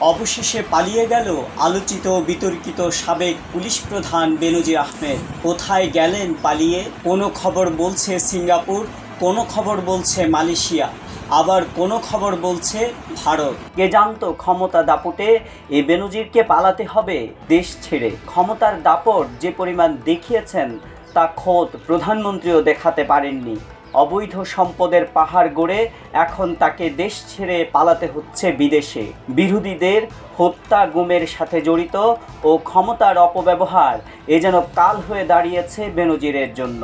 অবশেষে পালিয়ে গেল আলোচিত বিতর্কিত সাবেক পুলিশ প্রধান বেনজির আহমেদ। কোথায় গেলেন পালিয়ে? কোনো খবর বলছে সিঙ্গাপুর, কোনো খবর বলছে মালয়েশিয়া, আবার কোনো খবর বলছে ভারত। কে জানতো ক্ষমতা দাপটে এ বেনজিরকে পালাতে হবে দেশ ছেড়ে। ক্ষমতার দাপট যে পরিমাণ দেখিয়েছেন তা খোদ প্রধানমন্ত্রীও দেখাতে পারেননি। অবৈধ সম্পদের পাহাড় গড়ে এখন তাকে দেশ ছেড়ে পালাতে হচ্ছে বিদেশে। বিরোধীদের হত্যা গুমের সাথে জড়িত ও ক্ষমতার অপব্যবহার এ যেন কাল হয়ে দাঁড়িয়েছে বেনজিরের জন্য।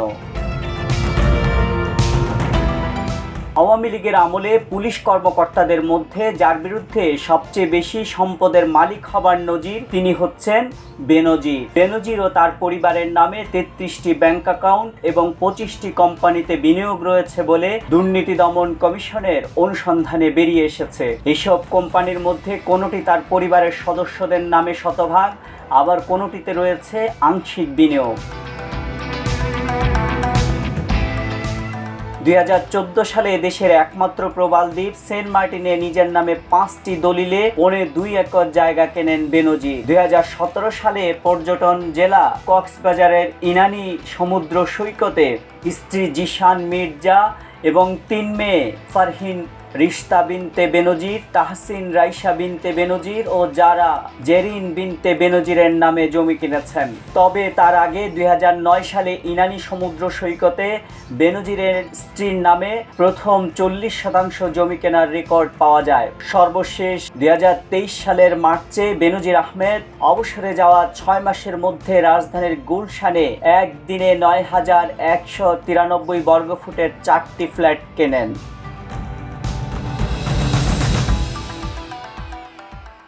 আওয়ামী লীগের আমলে পুলিশ কর্মকর্তাদের মধ্যে, যার বিরুদ্ধে সবচেয়ে বেশি সম্পদের মালিক হবার নজির তিনি হচ্ছেন বেনজির। বেনজির ও তার পরিবারের নামে তেত্রিশটি ব্যাংক অ্যাকাউন্ট এবং পঁচিশটি কোম্পানিতে বিনিয়োগ রয়েছে বলে দুর্নীতি দমন কমিশনের অনুসন্ধানে বেরিয়ে এসেছে। এসব কোম্পানির মধ্যে কোনোটি তার পরিবারের সদস্যদের নামে শতভাগ, আবার কোনোটিতে রয়েছে আংশিক বিনিয়োগ। দুই সালে দেশের একমাত্র প্রবাল দ্বীপ, সেন্ট মার্টিনে নিজের নামে পাঁচটি দলিলে পৌনে দুই একর জায়গা কেনেন বেনজি। দুই হাজার সতেরো সালে পর্যটন জেলা কক্সবাজারের ইনানি সমুদ্র সৈকতে স্ত্রী জিশান মির্জা এবং তিন মেয়ে ফারহিন রিশতা বিনতে বেনজির, তাহসিন রাইসা বিনতে বেনজির ও যারা জেরিন বিনতে বেনজিরের নামে জমি কিনেছেন। তবে তার আগে দুই হাজার নয় সালে ইনানি সমুদ্র সৈকতে বেনজিরের স্ত্রীর নামে প্রথম চল্লিশ শতাংশ জমি কেনার রেকর্ড পাওয়া যায়। সর্বশেষ দুই হাজার তেইশ সালের মার্চে বেনজির আহমেদ অবসরে যাওয়া ছয় মাসের মধ্যে রাজধানীর গুলশানে একদিনে নয় হাজার একশো তিরানব্বই বর্গফুটের চারটি ফ্ল্যাট কেনেন।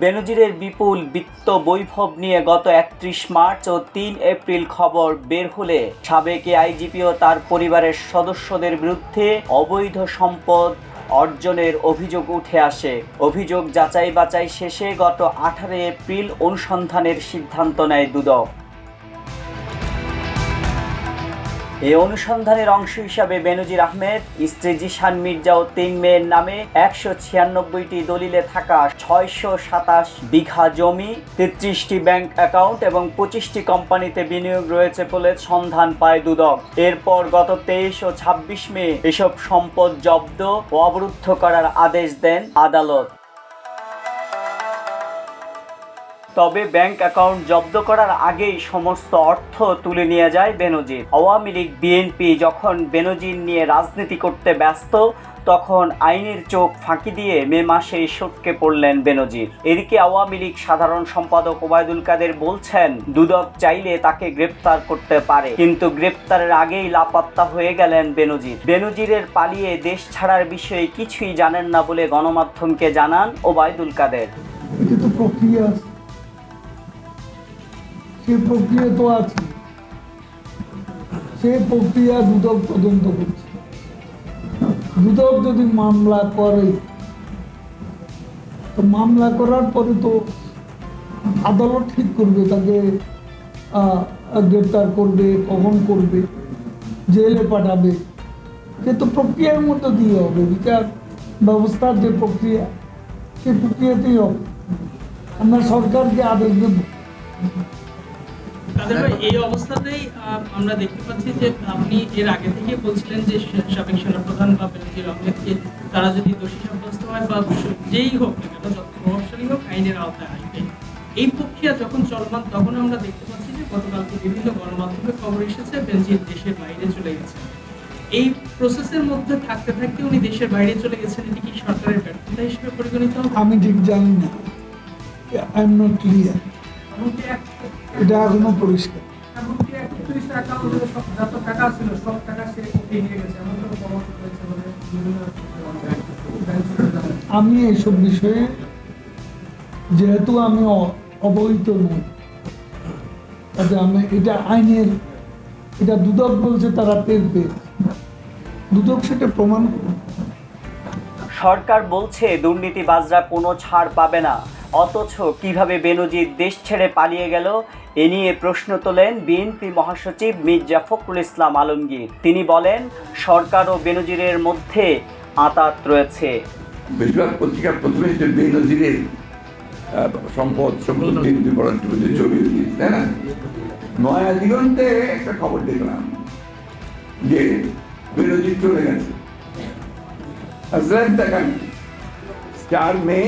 বেনজিরের বিপুল বিত্ত বৈভব নিয়ে গত একত্রিশ মার্চ ও তিন এপ্রিল খবর বের হলে সাবেক আইজিপি ও তার পরিবারের সদস্যদের বিরুদ্ধে অবৈধ সম্পদ অর্জনের অভিযোগ উঠে আসে। অভিযোগ যাচাই বাছাই শেষে গত আঠারো এপ্রিল অনুসন্ধানের সিদ্ধান্ত নেয় দুদক। এই অনুসন্ধানের অংশ হিসাবে বেনজির আহমেদ, স্ত্রী জিশান মির্জা ও তিন মেয়ের নামে একশো ছিয়ানব্বইটি দলিলে থাকা ছয়শো সাতাশ বিঘা জমি, তেত্রিশটি ব্যাংক অ্যাকাউন্ট এবং পঁচিশটি কোম্পানিতে বিনিয়োগ রয়েছে বলে সন্ধান পায় দুদক। এরপর গত তেইশ ও ছাব্বিশ মে এসব সম্পদ জব্দ ও অবরুদ্ধ করার আদেশ দেন আদালত। তবে ব্যাংক অ্যাকাউন্ট জব্দ করার আগেই সমস্ত অর্থ তুলে নিয়ে যায় বেনজির। আওয়ামী লীগ, বিএনপি যখন বেনজির নিয়ে রাজনীতি করতে ব্যস্ত, তখন আইনের চোখ ফাঁকি দিয়ে মে মাসে সটকে পড়লেন বেনজির। এদিকে আওয়ামী লীগ সাধারণ সম্পাদক ওবায়দুল কাদের বলছেন, দুদক চাইলে তাকে গ্রেপ্তার করতে পারে। কিন্তু গ্রেপ্তারের আগেই লাপাত্তা হয়ে গেলেন বেনজির। বেনজিরের পালিয়ে দেশ ছাড়ার বিষয়ে কিছুই জানেন না বলে গণমাধ্যমকে জানান ওবায়দুল কাদের। প্রক্রিয়া সে প্রক্রিয়া তো আছে, সে প্রক্রিয়া দুদক তদন্ত করছে। দুদক যদি মামলা করে, তো মামলা করার পরে তো আদালত ঠিক করবে, তাকে গ্রেপ্তার করবে কখন করবে, জেলে পাঠাবে। সে তো প্রক্রিয়ার মধ্যে দিয়ে হবে, বিচার ব্যবস্থার যে প্রক্রিয়া সেই প্রক্রিয়াতেই হবে। আমরা সরকারকে আদেশ দেবো। এই অবস্থাতেই আমরা দেখতে পাচ্ছি যে আপনি এর আগে থেকে বলছিলেন যে সাবেক সেনাপ্রধান বা বেনজির আহমেদকে তারা যদি দোষী সাব্যস্ত হয় বা যেই হোক না কেন যত প্রভাবশালী হোক আইনের আওতায় আসবে। এই প্রক্রিয়া যখন চলমান তখন আমরা দেখতে পাচ্ছি যে গতকালকে বিভিন্ন গণমাধ্যমে খবর এসেছে বেনজির দেশের বাইরে চলে গেছে। এই প্রসেসের মধ্যে থাকতে থাকতে উনি দেশের বাইরে চলে গেছেন এটি কি সরকারের ব্যর্থতা হিসেবে পরিগণিত? হবে আমি ঠিক জানি না। আই এম নট ক্লিয়ার এমনকি এক- এটা এখনও পরিষ্কার। আমি এইসব বিষয়ে যেহেতু আমি অবহিত নই কাজে আমি এটা আইনের, এটা দুদক বলছে তারা টের পেয়েছে দুদক সেটা প্রমাণ সরকার বলছে দুর্নীতিবাজরা কোনো ছাড় পাবে না। অথচ কীভাবে বেনজির দেশ ছেড়ে পালিয়ে গেল এ নিয়ে প্রশ্ন তোলেন বিএনপি মহাসচিব মির্জা ফখরুল ইসলাম আলমগীর। তিনি বলেন সরকার ও বেনজিরের মধ্যে আতাত রয়েছে। বেশিরভাগ পত্রিকা প্রথমে যে বেনজিরের সম্পদ ছবি তাই না? নয়া দিগন্তে একটা খবর দেখলাম যে বেনজির চলে গেছে। আসলেন দেখান। চার মে,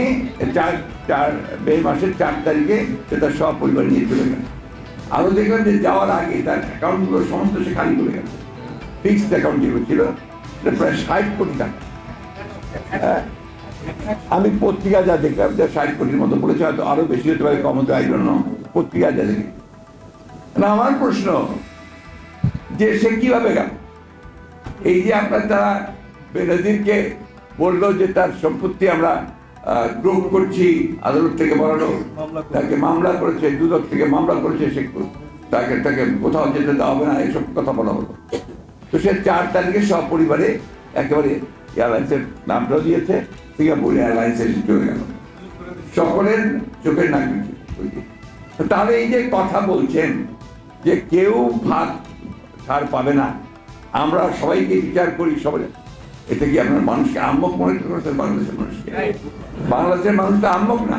চার চার মে মাসের চার তারিখে সে তার সব পরিবার নিয়ে চলে গেল। আরও দেখবেন যে যাওয়ার আগে তার অ্যাকাউন্টগুলো সমস্ত সে খালি করে গেল। ফিক্সড অ্যাকাউন্ট যেগুলো ছিল, সেটা প্রায় ষাট কোটি টাকা। হ্যাঁ। আমি পত্রিকা যা দেখলাম, যে ষাট কোটির মতো বলেছে হয়তো আরও বেশি হতে পারে কম হতে পারে জন্য পত্রিকা যা দেখি। না, আমার প্রশ্ন, যে সে কীভাবে গেল? এই যে আপনার তারা বেনজিরকে বলল যে তার সম্পত্তি আমরা গ্রুপ করছি আদালত থেকে বলানো তাকে মামলা করেছে দুদক থেকে মামলা করেছে সে তাকে তাকে কোথাও যেতে দেওয়া হবে না এসব কথা বলা হলো। তো সে চার তারিখে সব পরিবারে একেবারে এয়ারলাইন্সের নামটাও দিয়েছে সিঙ্গাপুর এয়ারলাইন্সে চলে গেল। সকলের চোখের তো তাহলে এই যে কথা বলছেন যে কেউ ভাত ছাড় পাবে না আমরা সবাইকে বিচার করি সবাই এতে কি আপনার মানুষকে আম্মক মনে করছেন বাংলাদেশের মানুষকে। বাংলাদেশের মানুষ তো আম্মক না।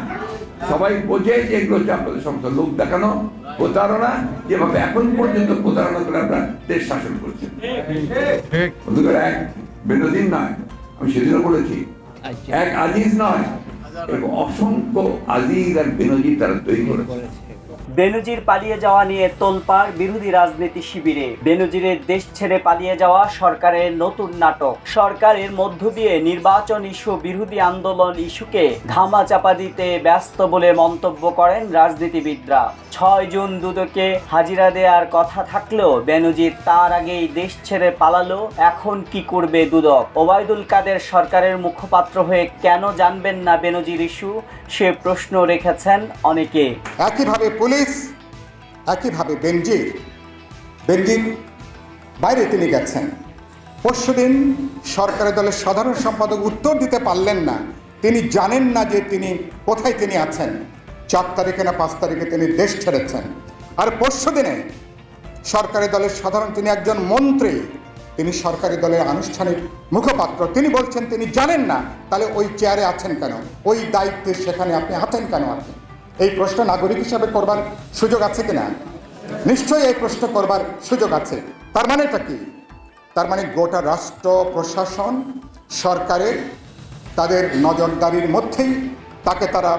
সবাই বোঝে যে এগুলো হচ্ছে আপনাদের সমস্ত লোক দেখানো প্রতারণা যেভাবে এখন পর্যন্ত প্রতারণা করে আপনার দেশ শাসন করছেন বন্ধুগণ, এক বিনোদিন নয় আমি সেদিনও বলেছি। এক আজিজ নয় এরকম অসংখ্য আজিজ আর বেনজির তারা তৈরি করেছে। বেনজির পালিয়ে যাওয়া নিয়ে তোলপাড় বিরোধী রাজনীতি শিবিরে। বেনজিরের দেশ ছেড়ে পালিয়ে যাওয়া সরকারের নতুন নাটক। সরকারের মধ্য দিয়ে নির্বাচন ইস্যু, বিরোধী আন্দোলন ইস্যুকে ধামা চাপা দিতে ব্যস্ত বলে মন্তব্য করেন রাজনীতিবিদরা। ছয় জুন দুদকে হাজিরা দেওয়ার কথা থাকলেও বেনজির তার আগেই দেশ ছেড়ে পালালো। এখন কি করবে দুদক? ওবায়দুল কাদের সরকারের মুখপাত্র হয়ে কেন জানবেন না বেনজির ইস্যু? সে প্রশ্ন রেখেছেন অনেকে। একইভাবে পুলিশ একইভাবে বেনজির। বেনজির বাইরে তিনি গেছেন। পরশুদিন সরকারি দলের সাধারণ সম্পাদক উত্তর দিতে পারলেন না। তিনি জানেন না যে তিনি কোথায় তিনি আছেন। চার তারিখে না পাঁচ তারিখে তিনি দেশ ছেড়েছেন। আর পরশুদিনে সরকারি দলের সাধারণ তিনি একজন মন্ত্রী। তিনি সরকারি দলের আনুষ্ঠানিক মুখপাত্র। তিনি বলছেন, তিনি জানেন না। তাহলে ওই চেয়ারে আছেন কেন? ওই দায়িত্বে সেখানে আপনি আছেন কেন আপনি? এই প্রশ্ন নাগরিক হিসাবে করবার সুযোগ আছে কিনা? নিশ্চয়ই এই প্রশ্ন করবার সুযোগ আছে। তার মানে এটা কি? তার মানে গোটা রাষ্ট্র, প্রশাসন, সরকারের তাদের নজরদারির মধ্যেই তাকে তারা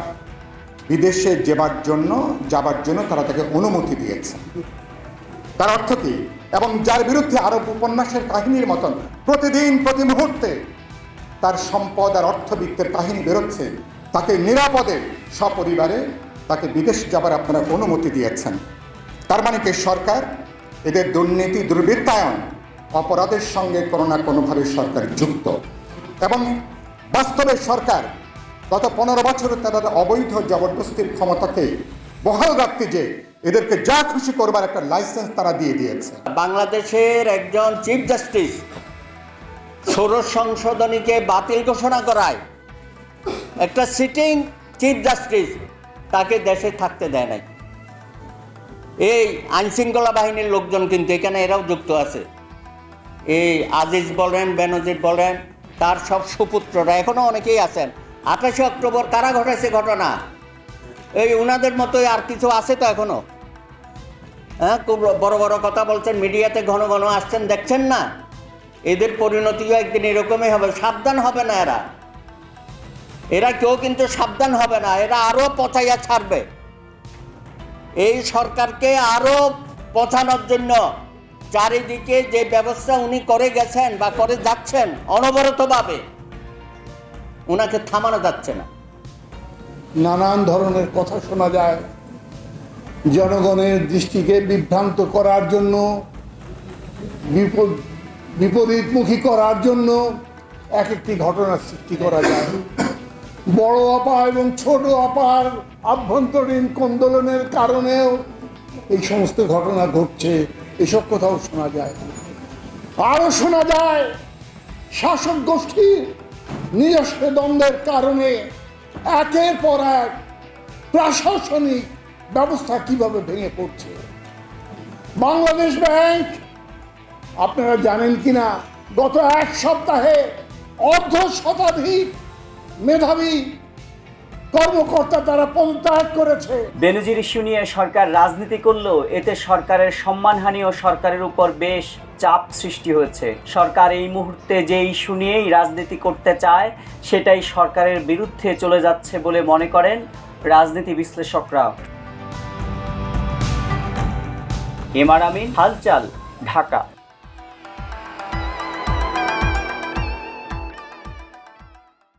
বিদেশে যাবার জন্য যাবার জন্য তারা তাকে অনুমতি দিয়েছে। তার অর্থ কি? এবং যার বিরুদ্ধে আরব উপন্যাসের কাহিনীর মতন প্রতিদিন, প্রতি মুহূর্তে তার সম্পদ আর অর্থবিত্তের কাহিনী বেরোচ্ছে, তাকে নিরাপদে সপরিবারে তাকে বিদেশ যাবার আপনারা অনুমতি দিয়েছেন। তার মানে কি সরকার? এদের দুর্নীতি, দুর্বৃত্তায়ন, অপরাধের সঙ্গে কোনো না কোনোভাবে সরকার যুক্ত। এবং বাস্তবে সরকার গত পনেরো বছর তাদের অবৈধ জবরদস্তির ক্ষমতাকে বহাল রাখতে যে এদেরকে যা খুশি করবার একটা লাইসেন্স তারা দিয়ে দিয়েছে। বাংলাদেশের একজন চিফ জাস্টিস ষোড়শ সংশোধনীকে বাতিল ঘোষণা করায় একটা সিটিং চিফ জাস্টিস তাকে দেশে থাকতে দেয় নাই। এই আইনশৃঙ্খলা বাহিনীর লোকজন কিন্তু এখানে এরাও যুক্ত আছে। এই আজিজ বলেন, বেনজির বলেন, তার সব সুপুত্ররা এখনও অনেকেই আছেন। আঠাশে অক্টোবর, কারা ঘটেছে ঘটনা? এই উনাদের মতোই আর কিছু আছে তো এখনও? হ্যাঁ খুব বড় বড় কথা বলছেন, মিডিয়াতে ঘন ঘন আসছেন, দেখছেন না? এদের পরিণতিও একদিন এরকমই হবে, সাবধান হবে না এরা। এরা কেউ কিন্তু সাবধান হবে না, এরা আরও পচাইয়া ছাড়বে। এই সরকারকে আরও পচানোর জন্য চারিদিকে যে ব্যবস্থা উনি করে গেছেন বা করে যাচ্ছেন অনবরতভাবে, উনাকে থামানো যাচ্ছে না। নানান ধরনের কথা শোনা যায়। জনগণের দৃষ্টিকে বিভ্রান্ত করার জন্য, বিপদ, বিপরীতমুখী করার জন্য এক একটি ঘটনার সৃষ্টি করা যায়। বড় আপা এবং ছোট আপার আভ্যন্তরীণ কোন্দলনের কারণেও এই সমস্ত ঘটনা ঘটছে, এসব কথাও শোনা যায়। আরও শোনা যায়, শাসক গোষ্ঠীর নিজস্ব দ্বন্দ্বের কারণে একের পর এক প্রশাসনিক ব্যবস্থা কীভাবে ভেঙে পড়ছে? বাংলাদেশ ব্যাংক, আপনারা জানেন কিনা, গত এক সপ্তাহে অর্ধ শতাধিক মেধাবী কর্মকর্তা তারা পদত্যাগ করেছে। বেনজির ইস্যু নিয়ে সরকার রাজনীতি করলেও এতে সরকারের সম্মানহানি ও সরকারের উপর বেশ চাপ সৃষ্টি হয়েছে। সরকার এই মুহূর্তে যে ইস্যু নিয়েই রাজনীতি করতে চায়, সেটাই সরকারের বিরুদ্ধে চলে যাচ্ছে বলে মনে করেন রাজনীতি বিশ্লেষকরা। এমআর আমিন, হালচাল, ঢাকা।